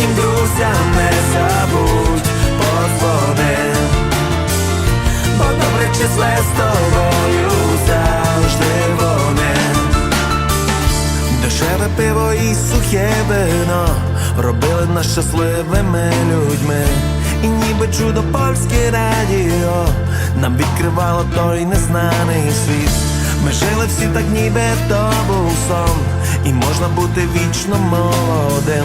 Справжнім друзям не забудь подзвони. Бо добре числе з тобою завжди вони. Дешеве пиво і сухе вино робили нас щасливими людьми. І ніби чудо польське радіо нам відкривало той незнаний світ. Ми жили всі так, ніби то був сон, і можна бути вічно молодим.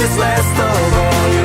щасливе з тобою.